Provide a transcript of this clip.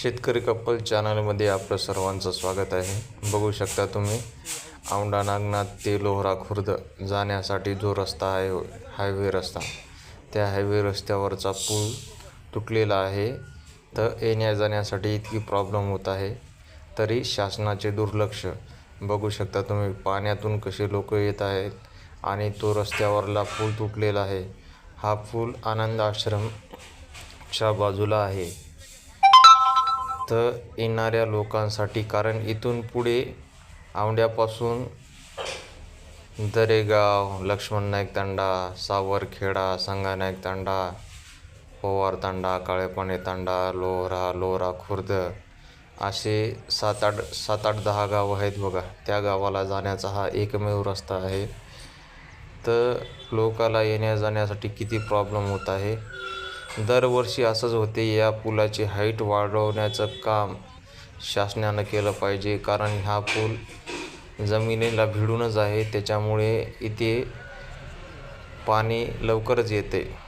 शेतकरी कप्पल चॅनलमध्ये आपलं सर्वांचं स्वागत आहे. बघू शकता तुम्ही औंढा नागनाथ ते लोहरा खुर्द जाण्यासाठी जो रस्ता आहे हायवे रस्ता. त्या हायवे रस्त्यावरचा पूल तुटलेला आहे. तर येण्या जाण्यासाठी इतकी प्रॉब्लेम होत आहे तरी शासनाचे दुर्लक्ष. बघू शकता तुम्ही पाण्यातून कसे लोक येत आहेत आणि तो रस्त्यावरला पूल तुटलेला आहे. हा पूल आनंद आश्रमच्या बाजूला आहे. तर येणाऱ्या लोकांसाठी कारण इथून पुढे औंढ्यापासून दरेगाव लक्ष्मण नाईक तांडा सावरखेडा संगानायक तांडा पोवार तांडा काळेपाणी तांडा लोहरा लोहरा खुर्द असे सात आठ सात आठ दहा गावं आहेत बघा. त्या गावाला जाण्याचा हा एकमेव रस्ता आहे. तर लोकाला येण्या जाण्यासाठी किती प्रॉब्लेम होत आहे? दरवर्षी असंच होते. या पुलाची हाईट वाढवण्याचं काम शासनानं केलं पाहिजे. कारण हा पूल जमिनीला भिडूनच आहे. त्याच्यामुळे इथे पाणी लवकरच येते.